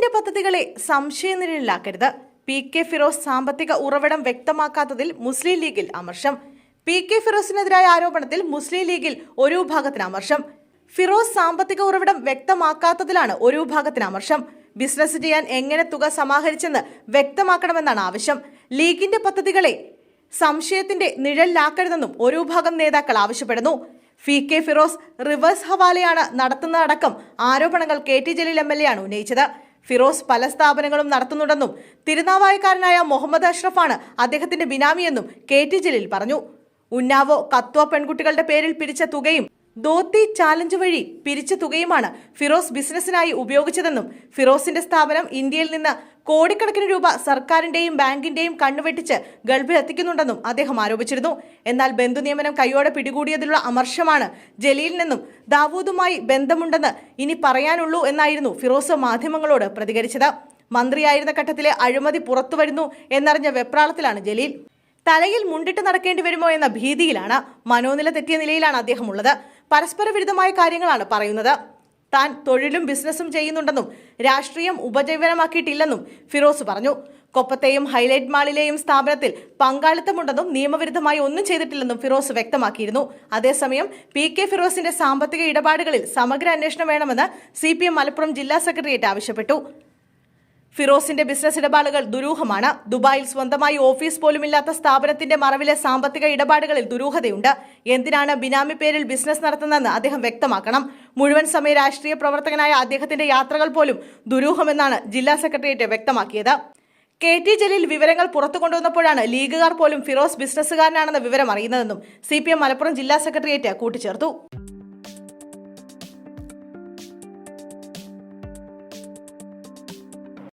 ലീഗിന്റെ പദ്ധതികളെ സംശയനിഴലിലാക്കരുത് P K Firoz സാമ്പത്തിക ഉറവിടം വ്യക്തമാക്കാത്തതിൽ മുസ്ലിം ലീഗിൽ അമർഷം. പി കെ ഫിറോസിനെതിരായ ആരോപണത്തിൽ മുസ്ലിം ലീഗിൽ ഒരു വിഭാഗത്തിന് അമർഷം. ഫിറോസ് സാമ്പത്തിക ഉറവിടം വ്യക്തമാക്കാത്തതിലാണ് ഒരു വിഭാഗത്തിന് അമർഷം. ബിസിനസ് ചെയ്യാൻ എങ്ങനെ തുക സമാഹരിച്ചെന്ന് വ്യക്തമാക്കണമെന്നാണ് ആവശ്യം. ലീഗിന്റെ പദ്ധതികളെ സംശയത്തിന്റെ നിഴലിലാക്കരുതെന്നും ഒരു വിഭാഗം നേതാക്കൾ ആവശ്യപ്പെടുന്നു. ഫി കെ ഫിറോസ് റിവേഴ്സ് ഹവാലയാണ് നടത്തുന്നതടക്കം ആരോപണങ്ങൾ K T Jaleel M L A ആണ് ഉന്നയിച്ചത്. ഫിറോസ് പല സ്ഥാപനങ്ങളും നടത്തുന്നുണ്ടെന്നും തിരുനാവായക്കാരനായ മുഹമ്മദ് അഷ്റഫാണ് അദ്ദേഹത്തിന്റെ ബിനാമിയെന്നും കെ ടി ജലീൽ പറഞ്ഞു. ഉന്നാവോ കത്വ പെൺകുട്ടികളുടെ പേരിൽ പിരിച്ച തുകയും ദോത്തി ചാലഞ്ച് വഴി പിരിച്ച തുകയുമാണ് ഫിറോസ് ബിസിനസ്സിനായി ഉപയോഗിച്ചതെന്നും ഫിറോസിന്റെ സ്ഥാപനം ഇന്ത്യയിൽ നിന്ന് കോടിക്കണക്കിന് രൂപ സർക്കാരിന്റെയും ബാങ്കിന്റെയും കണ്ണുവെട്ടിച്ച് ഗൾഫിൽ എത്തിക്കുന്നുണ്ടെന്നും അദ്ദേഹം ആരോപിച്ചിരുന്നു. എന്നാൽ ബന്ധു നിയമനം കൈയോടെ പിടികൂടിയതിലുള്ള അമർഷമാണ് ജലീലിനെന്നും ദാവൂദുമായി ബന്ധമുണ്ടെന്ന് ഇനി പറയാനുള്ളൂ എന്നായിരുന്നു ഫിറോസ് മാധ്യമങ്ങളോട് പ്രതികരിച്ചത്. മന്ത്രിയായിരുന്ന ഘട്ടത്തിലെ അഴിമതി പുറത്തുവരുന്നു എന്നറിഞ്ഞ വെപ്രാളത്തിലാണ് ജലീൽ. തലയിൽ മുണ്ടിട്ട് നടക്കേണ്ടി വരുമോ എന്ന ഭീതിയിലാണ് മനോനില തെറ്റിയ നിലയിലാണ് അദ്ദേഹം ഉള്ളത് പരസ്പര വിരുദ്ധമായ കാര്യങ്ങളാണ് പറയുന്നത്. താൻ തൊഴിലും ബിസിനസ്സും ചെയ്യുന്നുണ്ടെന്നും രാഷ്ട്രീയം ഉപജീവനമാക്കിയിട്ടില്ലെന്നും ഫിറോസ് പറഞ്ഞു. കൊപ്പത്തെയും ഹൈലൈറ്റ് മാളിലെയും സ്ഥാപനത്തിൽ പങ്കാളിത്തമുണ്ടെന്നും നിയമവിരുദ്ധമായി ഒന്നും ചെയ്തിട്ടില്ലെന്നും ഫിറോസ് വ്യക്തമാക്കിയിരുന്നു. അതേസമയം പി കെ ഫിറോസിന്റെ സാമ്പത്തിക ഇടപാടുകളിൽ സമഗ്ര അന്വേഷണം വേണമെന്ന് സി മലപ്പുറം ജില്ലാ സെക്രട്ടേറിയറ്റ് ആവശ്യപ്പെട്ടു. ഫിറോസിന്റെ ബിസിനസ് ഇടപാടുകൾ ദുരൂഹമാണ്. ദുബായിൽ സ്വന്തമായി ഓഫീസ് പോലുമില്ലാത്ത സ്ഥാപനത്തിന്റെ മറവിലെ സാമ്പത്തിക ഇടപാടുകളിൽ ദുരൂഹതയുണ്ട്. എന്തിനാണ് ബിനാമി പേരിൽ ബിസിനസ് നടത്തുന്നതെന്ന് അദ്ദേഹം വ്യക്തമാക്കണം. മുഴുവൻ സമയ രാഷ്ട്രീയ പ്രവർത്തകനായ അദ്ദേഹത്തിന്റെ യാത്രകൾ പോലും ദുരൂഹമെന്നാണ് ജില്ലാ സെക്രട്ടേറിയറ്റ് വ്യക്തമാക്കിയത്. കെ ടി ജലീൽ വിവരങ്ങൾ പുറത്തു കൊണ്ടുവന്നപ്പോഴാണ് ലീഗുകാർ പോലും ഫിറോസ് ബിസിനസ്സുകാരനാണെന്ന വിവരം അറിയുന്നതെന്നും സി പി എം മലപ്പുറം ജില്ലാ സെക്രട്ടേറിയറ്റ് കൂട്ടിച്ചേർത്തു.